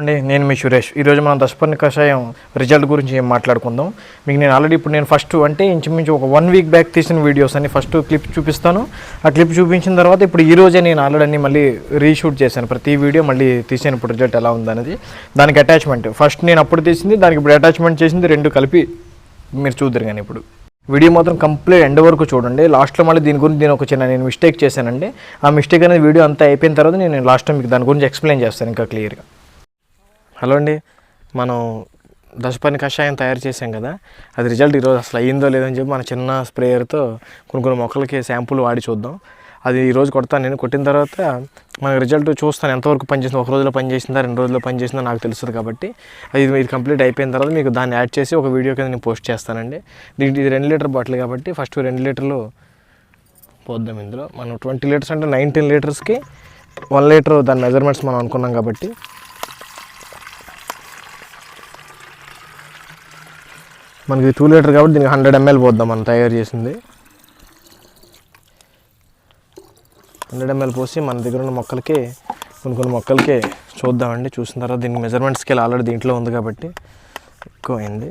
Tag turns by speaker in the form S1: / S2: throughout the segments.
S1: అండి నేను మీ సురేష్. ఈరోజు మనం దశపర్ణి కషాయం రిజల్ట్ గురించి ఏం మాట్లాడుకుందాం? మీకు నేను ఆల్రెడీ ఇప్పుడు నేను ఫస్ట్ అంటే ఇంచుమించు ఒక వన్ వీక్ బ్యాక్ తీసిన వీడియోస్ అన్ని ఫస్ట్ క్లిప్ చూపిస్తాను. ఆ క్లిప్ చూపించిన తర్వాత ఇప్పుడు ఈ రోజే నేను ఆల్రెడీ అన్ని మళ్ళీ రీషూట్ చేశాను. ప్రతి వీడియో మళ్ళీ తీసాను. ఇప్పుడు రిజల్ట్ ఎలా ఉందనేది. దానికి అటాచ్మెంట్ ఫస్ట్ నేను అప్పుడు తీసింది దానికి ఇప్పుడు అటాచ్మెంట్ చేసింది రెండు కలిపి మీరు చూద్దరు కానీ ఇప్పుడు. వీడియో మాత్రం కంప్లీట్ ఎండ్ వరకు చూడండి. లాస్ట్లో మళ్ళీ దీని గురించి నేను ఒక చిన్న నేను మిస్టేక్ చేశానండి. ఆ మిస్టేక్ అనేది వీడియో అంతా అయిపోయిన తర్వాత నేను లాస్ట్ మీకు దాని గురించి ఎక్స్ప్లెయిన్ చేస్తాను ఇంకా క్లియర్గా హలో అండి. మనం దశపని కషాయం తయారు చేసాం కదా. అది రిజల్ట్ ఈరోజు అసలు అయ్యిందో లేదని చెప్పి మన చిన్న స్ప్రేయర్తో కొన్ని కొన్ని మొక్కలకి శాంపుల్ వాడి చూద్దాం. అది ఈరోజు కొడతాను నేను. కొట్టిన తర్వాత మన రిజల్ట్ చూస్తాను. ఎంతవరకు పనిచేసింది ఒక రోజులో పనిచేసిందా రెండు రోజుల్లో పనిచేసిందా నాకు తెలుస్తుంది కాబట్టి. అది ఇది కంప్లీట్ అయిపోయిన తర్వాత మీకు దాన్ని యాడ్ చేసి ఒక వీడియో కింద నేను పోస్ట్ చేస్తానండి. దీనికి ఇది రెండు లీటర్ బాటిల్ కాబట్టి ఫస్ట్ రెండు లీటర్లు పోద్దాం ఇందులో. మనం ట్వంటీ లీటర్స్ అంటే నైన్టీన్ లీటర్స్కి వన్ లీటర్ దాని మెజర్మెంట్స్ మనం అనుకున్నాం కాబట్టి. మనకి టూ లీటర్ కాబట్టి దీనికి హండ్రెడ్ ఎంఎల్ పోద్దాం మనం తయారు చేసింది. హండ్రెడ్ ఎంఎల్ పోసి మన దగ్గర ఉన్న మొక్కలకి కొన్ని కొన్ని మొక్కలకి చూద్దామండి. చూసిన తర్వాత దీనికి మెజర్మెంట్ స్కేల్ ఆల్రెడీ దీంట్లో ఉంది కాబట్టి ఎక్కువ అయింది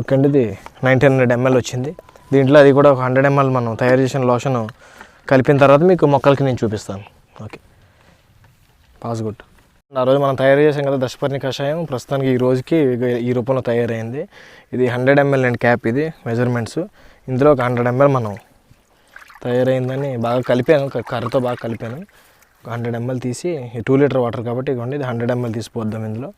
S1: ఓకే అండి ఇది నైన్టీన్ హండ్రెడ్ ఎంఎల్ వచ్చింది. దీంట్లో అది కూడా ఒక హండ్రెడ్ ఎంఎల్ మనం తయారు చేసిన లోషన్ కలిపిన తర్వాత మీకు మొక్కలకి నేను చూపిస్తాను. ఓకే. పాస్ గుడ్ ఆ రోజు మనం తయారు చేసాం కదా దశపర్ణి కషాయం. ప్రస్తుతానికి ఈ రోజుకి ఈ రూపంలో తయారైంది. ఇది హండ్రెడ్ ఎంఎల్ అండ్ క్యాప్ ఇది మెజర్మెంట్స్ ఇందులో ఒక హండ్రెడ్ ఎంఎల్ మనం తయారైందని బాగా కలిపాను. కర్రతో బాగా కలిపాను. ఒక హండ్రెడ్ ఎంఎల్ తీసి టూ లీటర్ వాటర్ కాబట్టి ఇవ్వండి ఇది హండ్రెడ్ ఎంఎల్ తీసిపోద్దాం ఇందులో.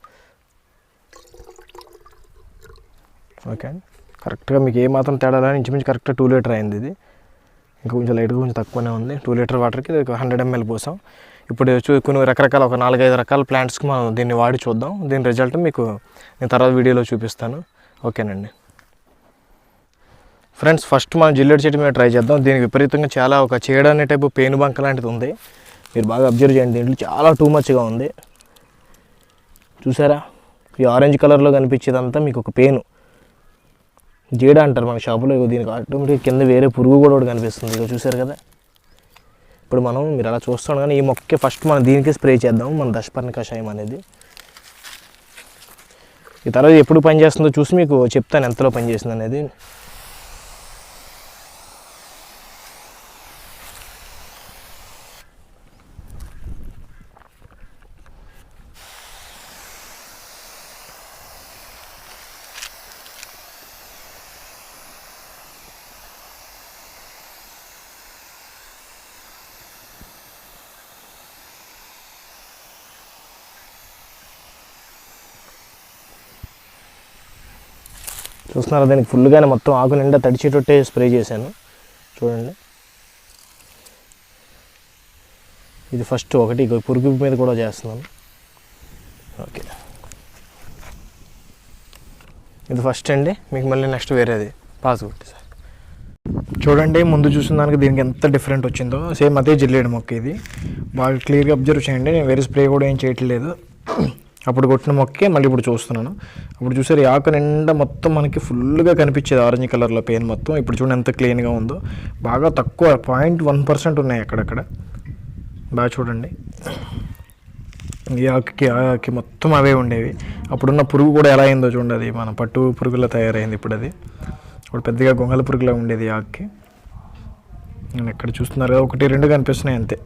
S1: ఓకే అండి కరెక్ట్గా మీకు ఏ మాత్రం తేడా లేని ఇంచుమించు కరెక్ట్గా టూ లీటర్ అయింది ఇది. ఇంకా కొంచెం లైట్గా కొంచెం తక్కువనే ఉంది. టూ లీటర్ వాటర్కి ఇది ఒక హండ్రెడ్ ఎంఎల్ పోసాం. ఇప్పుడు చూ కొన్ని రకరకాల ఒక నాలుగైదు రకాల ప్లాంట్స్కి మనం దీన్ని వాడి చూద్దాం. దీని రిజల్ట్ మీకు నేను తర్వాత వీడియోలో చూపిస్తాను. ఓకేనండి. ఫ్రెండ్స్ ఫస్ట్ మనం జిల్లెడ్ చెట్టు మీద ట్రై చేద్దాం. దీనికి విపరీతంగా చాలా ఒక చీడ అనే టైపు పెయిన్ బంక లాంటిది ఉంది. మీరు బాగా అబ్జర్వ్ చేయండి. దీంట్లో చాలా టూ మచ్గా ఉంది. చూసారా? ఈ ఆరెంజ్ కలర్లో కనిపించేదంతా మీకు ఒక పెయిన్ జీడ అంటారు మన షాపులో. దీనికి ఆటోమేటిక్ కింద వేరే పురుగు కూడా ఒకటి కనిపిస్తుంది. ఇక చూసారు కదా? ఇప్పుడు మనం మీరు అలా చూస్తున్నాం కానీ ఈ మొక్కకి ఫస్ట్ మనం దీనికి స్ప్రే చేద్దాం మన దశపర్ణ కషాయం అనేది. ఈ తర్వాత ఎప్పుడు పనిచేస్తుందో చూసి మీకు చెప్తాను ఎంతలో పని అనేది. చూస్తున్నారా దానికి ఫుల్గానే మొత్తం ఆకు నిండా తడిచేటట్టే స్ప్రే చేశాను. చూడండి. ఇది ఫస్ట్ ఒకటి పురుగు మీద కూడా చేస్తున్నాను. ఓకే. ఇది ఫస్ట్ అండి మీకు మళ్ళీ నెక్స్ట్ వేరేది. పాస్ కొట్టి సార్. చూడండి ముందు చూసిన దానికి దీనికి ఎంత డిఫరెంట్ వచ్చిందో. సేమ్ అదే జిల్లేడు మొక్క ఇది. బాగా క్లియర్గా అబ్జర్వ్ చేయండి నేను వేరే స్ప్రే కూడా ఏం చేయట్లేదు. అప్పుడు కొట్టిన మొక్కే మళ్ళీ ఇప్పుడు చూస్తున్నాను. అప్పుడు చూసారు ఈ ఆకు నిండా మొత్తం మనకి ఫుల్గా కనిపించేది ఆరెంజ్ కలర్లో పెయిన్ మొత్తం. ఇప్పుడు చూడండి ఎంత క్లీన్గా ఉందో. బాగా తక్కువ పాయింట్ వన్ పర్సెంట్ ఉన్నాయి అక్కడక్కడ. బాగా చూడండి. ఈ ఆకుకి ఆ ఆకి మొత్తం అవే ఉండేవి. అప్పుడున్న పురుగు కూడా ఎలా అయిందో చూడండి అది. మన పట్టు పురుగులా తయారైంది ఇప్పుడు అది. ఇప్పుడు పెద్దగా గొంగల పురుగులా ఉండేది ఈ ఆకుకి. నేను ఎక్కడ చూస్తున్నారు ఒకటి రెండు కనిపిస్తున్నాయి అంతే.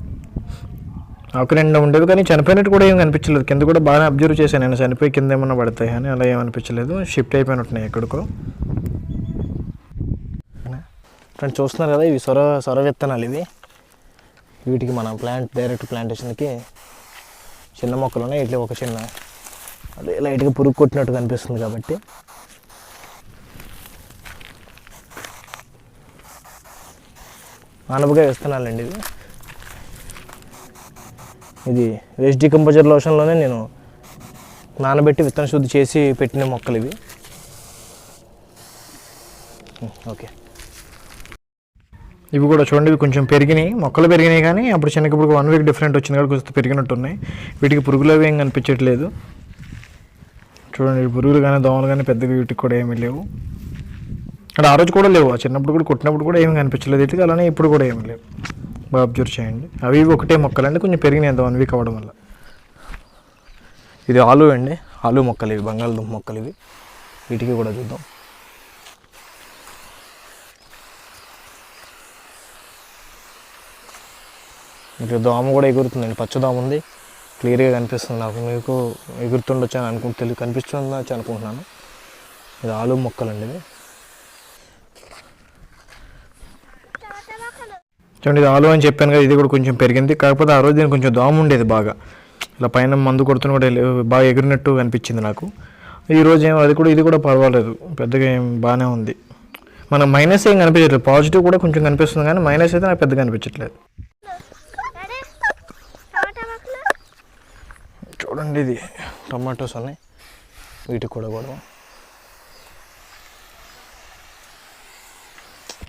S1: ఆకు నిండా ఉండేవి కానీ చనిపోయినట్టు కూడా ఏం కనిపించలేదు. కింద కూడా బాగా అబ్జర్వ్ చేశాను నేను. చనిపోయి కింద ఏమన్నా పడతాయి అని అలా ఏమనిపించలేదు షిఫ్ట్ అయిపోయినట్టున్నాయి ఎక్కడికో. ఫ్రెండ్స్ చూస్తున్నారు కదా ఇవి సొర సొర విత్తనాలు ఇవి. వీటికి మన ప్లాంట్ డైరెక్ట్ ప్లాంటేషన్కి చిన్న మొక్కలు ఉన్నాయి. ఇట్లా ఒక చిన్న అదే లైట్గా పురుగు కొట్టినట్టు కనిపిస్తుంది కాబట్టి. ఆనపకాయ విత్తనాలండి ఇవి. ఇది వేస్ట్ డికంపోజర్ లోషన్లోనే నేను నానబెట్టి విత్తన శుద్ధి చేసి పెట్టిన మొక్కలు ఇవి. ఓకే. ఇవి కూడా చూడండి ఇవి కొంచెం పెరిగినాయి. మొక్కలు పెరిగినాయి కానీ అప్పుడు చిన్నప్పుడు వన్ వీక్ డిఫరెంట్ వచ్చింది కాబట్టి కొంచెం పెరిగినట్టు ఉన్నాయి వీటికి పురుగులు అవి ఏం కనిపించట్లేదు. చూడండి పురుగులు కానీ దోమలు కానీ పెద్దగా వీటికి కూడా ఏమీ లేవు. అంటే ఆ రోజు కూడా లేవు. ఆ చిన్నప్పుడు కూడా కొట్టినప్పుడు కూడా ఏమి కనిపించలేదు. ఇట్లా అలానే ఇప్పుడు కూడా ఏమీ లేవు. అబ్జర్వ్ చేయండి. అవి ఒకటే మొక్కలండి కొంచెం పెరిగినాయి ఎంత వన్ వీక్ అవ్వడం వల్ల. ఇది ఆలు అండి. ఆలు మొక్కలు ఇవి బంగాళదుంప మొక్కలు ఇవి. వీటికి కూడా చూద్దాం. ఇటు దోమ కూడా ఎగురుతుందండి. పచ్చ దోమ ఉంది. క్లియర్గా కనిపిస్తుంది నాకు. మీకు ఎగురుతుండొచ్చు అని అనుకుంటు తెలియదు కనిపిస్తుండొచ్చు అనుకుంటున్నాను. ఇది ఆలు మొక్కలండి ఇవి. చూడండి ఇది ఆలు అని చెప్పాను కదా ఇది కూడా కొంచెం పెరిగింది. కాకపోతే ఆ రోజు దీనికి కొంచెం దోమ ఉండేది బాగా. ఇలా పైన మందు కొడుతున్న కూడా బాగా ఎగిరినట్టు అనిపించింది నాకు. ఈరోజు ఏం ఏమో అది కూడా ఇది కూడా పర్వాలేదు. పెద్దగా ఏం బాగానే ఉంది. మన మైనస్ ఏం కనిపించట్లేదు. పాజిటివ్ కూడా కొంచెం కనిపిస్తుంది కానీ మైనస్ అయితే నాకు పెద్దగా కనిపించట్లేదు. చూడండి ఇది టమాటోస్ అన్నీ వీటికి కూడా కూడా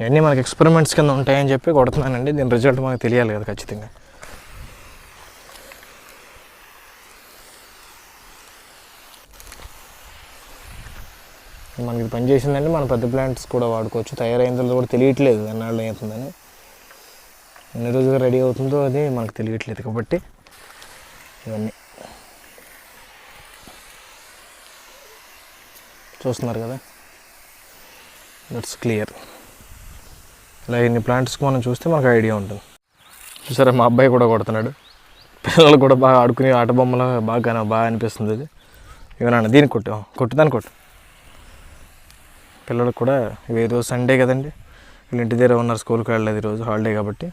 S1: ఇవన్నీ మనకి ఎక్స్పెరిమెంట్స్ కింద ఉంటాయని చెప్పి కొడుతున్నానండి. దీని రిజల్ట్ మనకు తెలియాలి కదా ఖచ్చితంగా. మనకి ఇది పని మన పెద్ద ప్లాంట్స్ కూడా వాడుకోవచ్చు. తయారైన తర్వాత కూడా తెలియట్లేదు ఎన్నాళ్ళు అవుతుందని. ఎన్ని రోజులుగా రెడీ అవుతుందో అది మనకు తెలియట్లేదు కాబట్టి ఇవన్నీ. చూస్తున్నారు కదా? దట్స్ క్లియర్ ఇలా ఇన్ని ప్లాంట్స్కి మనం చూస్తే మనకు ఐడియా ఉంటుంది. చూసారా మా అబ్బాయి కూడా కొడుతున్నాడు. పిల్లలు కూడా బాగా ఆడుకునే ఆట బొమ్మలు బాగా బాగా అనిపిస్తుంది అది ఇవన్నా దీనికి కొట్టు. కొట్టు దాన్ని కొట్టు. పిల్లలకు కూడా ఇవి రోజు సండే కదండి. వీళ్ళు ఇంటి దగ్గర ఉన్నారు స్కూల్కి వెళ్ళలేదు ఈరోజు హాలిడే కాబట్టి.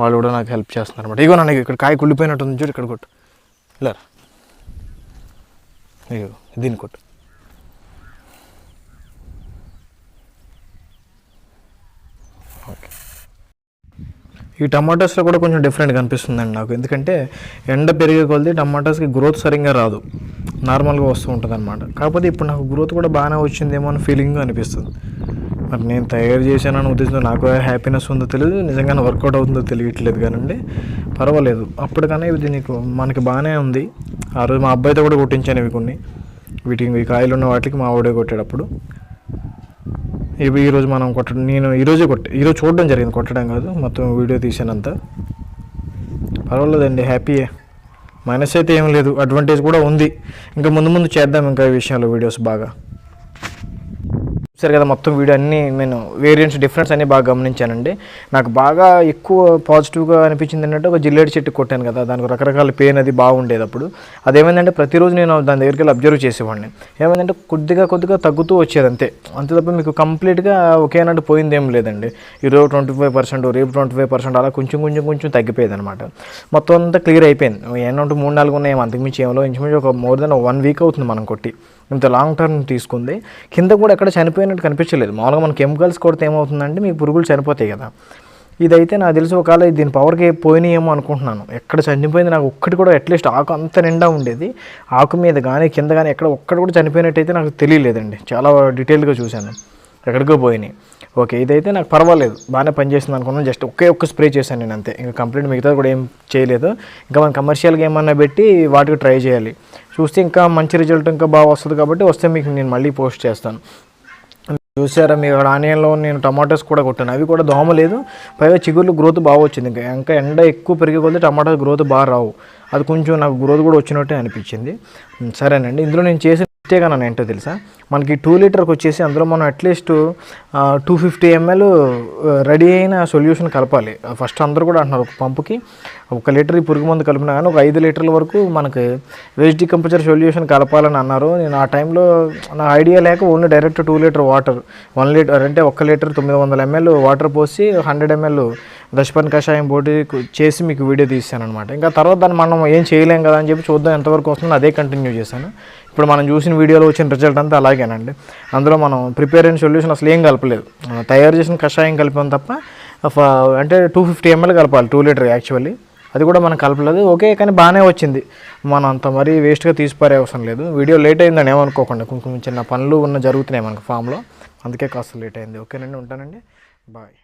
S1: వాళ్ళు కూడా నాకు హెల్ప్ చేస్తున్నారు అనమాట ఇగో నాకు ఇక్కడ కాయ కుళ్ళిపోయినట్టుంది చూడు ఇక్కడ కొట్టు. ఇలా ఇగో దీన్ని కొట్టు. ఈ టమాటోస్లో కూడా కొంచెం డిఫరెంట్ కనిపిస్తుందండి నాకు. ఎందుకంటే ఎండ పెరిగే కొలది టమాటోస్కి గ్రోత్ సరిగ్గా రాదు. నార్మల్గా వస్తూ ఉంటుంది అనమాట కాకపోతే ఇప్పుడు నాకు గ్రోత్ కూడా బాగానే వచ్చిందేమో అని ఫీలింగ్ అనిపిస్తుంది. మరి నేను తయారు చేశానని ఉద్దేశంతో నాకు హ్యాపీనెస్ ఉందో తెలియదు నిజంగానే వర్కౌట్ అవుతుందో తెలియట్లేదు కానండి. పర్వాలేదు. అప్పటికన్నా ఇది నీకు మనకి బాగానే ఉంది. ఆ రోజు మా అబ్బాయితో కూడా కొట్టించాను ఇవి కొన్ని. వీటికి ఈ కాయలు ఉన్న వాటికి మా ఆవిడే కొట్టేటప్పుడు ఇవి ఈరోజు మనం కొట్టడం నేను ఈరోజే కొట్ట ఈరోజు చూడడం జరిగింది కొట్టడం కాదు మొత్తం వీడియో తీసానంత పర్వాలేదండి హ్యాపీయే మైనస్ అయితే ఏం లేదు అడ్వాంటేజ్ కూడా ఉంది. ఇంకా ముందు ముందు చేద్దాం ఇంకా ఈ విషయంలో వీడియోస్ బాగా. సరే కదా మొత్తం వీడియో అన్నీ నేను వేరియంట్స్ డిఫరెన్స్ అన్నీ బాగా గమనించానండి. నాకు బాగా ఎక్కువ పాజిటివ్గా అనిపించింది ఏంటంటే ఒక జిల్లేడు చెట్టు కొట్టాను కదా దానికి రకరకాల పెయిన్ అది బాగుండేది అప్పుడు. అదేమైందంటే ప్రతిరోజు నేను దాని దగ్గరికి వెళ్ళి అబ్జర్వ్ చేసేవాడిని. ఏమైందంటే కొద్దిగా కొద్దిగా తగ్గుతూ వచ్చేది అంతే. అంతే తప్ప మీకు కంప్లీట్గా ఒకేనాడు పోయింది ఏం లేదండి. ఈరోజు ట్వంటీ ఫైవ్ పర్సెంట్ రేపు ట్వంటీ ఫైవ్ పర్సెంట్ అలా కొంచెం కొంచెం కొంచెం తగ్గిపోయేది అనమాట మొత్తం అంతా క్లియర్ అయిపోయింది. ఏంటంటే మూడు నాలుగు ఉన్నాయి అంతకుమించి ఏమో ఇంచుమించు ఒక మోర్ దెన్ వన్ వీక్ అవుతుంది మనం కొట్టి. ఇంత లాంగ్ టర్మ్ తీసుకుంది. కింద కూడా ఎక్కడ చనిపోయినట్టు కనిపించలేదు. మామూలుగా మన కెమికల్స్ కొడితే ఏమవుతుందంటే మీ పురుగులు చనిపోతాయి కదా. ఇదైతే నాకు తెలిసి ఒకవేళ దీని పవర్కి పోయినాయేమో అనుకుంటున్నాను. ఎక్కడ చనిపోయింది నాకు ఒక్కటి కూడా అట్లీస్ట్ ఆకు అంత నిండా ఉండేది. ఆకు మీద కానీ కింద కానీ ఎక్కడ ఒక్కటి కూడా చనిపోయినట్టయితే నాకు తెలియలేదండి. చాలా డీటెయిల్గా చూశాను. ఎక్కడికో పోయినాయి. ఓకే ఇదైతే నాకు పర్వాలేదు. బాగానే పనిచేస్తుంది అనుకున్నాను. జస్ట్ ఒకే ఒక్క స్ప్రే చేశాను నేను అంతే. ఇంకా కంప్లీట్ మిగతా కూడా ఏం చేయలేదు. ఇంకా మనం కమర్షియల్గా ఏమన్నా పెట్టి వాటికి ట్రై చేయాలి. చూస్తే ఇంకా మంచి రిజల్ట్ ఇంకా బాగా వస్తుంది కాబట్టి వస్తే మీకు నేను మళ్ళీ పోస్ట్ చేస్తాను. చూసారా మీ ఆనియన్లో నేను టమాటోస్ కూడా కొట్టాను. అవి కూడా దోమ లేదు. పైగా చిగుర్లు గ్రోత్ బాగా వచ్చింది. ఇంకా ఇంకా ఎండ ఎక్కువ పెరిగే కొద్దీ టమాటోస్ గ్రోత్ బాగా రావు. అది కొంచెం నాకు గ్రోత్ కూడా వచ్చినట్టే అనిపించింది. సరేనండి. ఇందులో నేను చేసిన మిస్టేక్ అని ఏంటో తెలుసా? మనకి టూ లీటర్కి వచ్చేసి అందులో మనం at least two fifty ML ready అయిన సొల్యూషన్ కలపాలి. ఫస్ట్ అందరూ కూడా అంటున్నారు ఒక పంపుకి. ఒక లీటర్ ఈ పురుగు మందు కలిపినా కానీ ఒక ఐదు లీటర్ల వరకు మనకి వేస్ట్ డికంపోజర్ సొల్యూషన్ కలపాలని అన్నారు. నేను ఆ టైంలో నా ఐడియా లేక only direct two litre water one litre అంటే ఒక లీటర్ తొమ్మిది వందల ఎంఎల్ వాటర్ పోసి హండ్రెడ్ ఎంఎల్ దశపన్ కషాయం పోటీ చేసి మీకు వీడియో తీసాను అనమాట ఇంకా తర్వాత దాన్ని మనం ఏం చేయలేం కదా అని చెప్పి చూద్దాం ఎంతవరకు వస్తుందో అదే కంటిన్యూ చేశాను. ఇప్పుడు మనం చూసిన వీడియోలో వచ్చిన రిజల్ట్ అంతా అలాగేనండి. అందులో మనం ప్రిపేర్ అయిన సొల్యూషన్ అసలు ఏం కలపలేదు. తయారు చేసిన కషాయం కలిపాం తప్ప అంటే టూ ఫిఫ్టీ ఎంఎల్ కలపాలి టూ లీటర్ యాక్చువల్లీ అది కూడా మనం కలపలేదు. ఓకే కానీ బాగానే వచ్చింది. మనం అంత మరీ వేస్ట్గా తీసిపారే అవసరం లేదు. వీడియో లేట్ అయిందని ఏమనుకోకుండా. కొంచెం చిన్న పనులు ఉన్న జరుగుతున్నాయి మనకు ఫామ్లో అందుకే కాస్త లేట్ అయింది. ఓకేనండి ఉంటానండి. బాయ్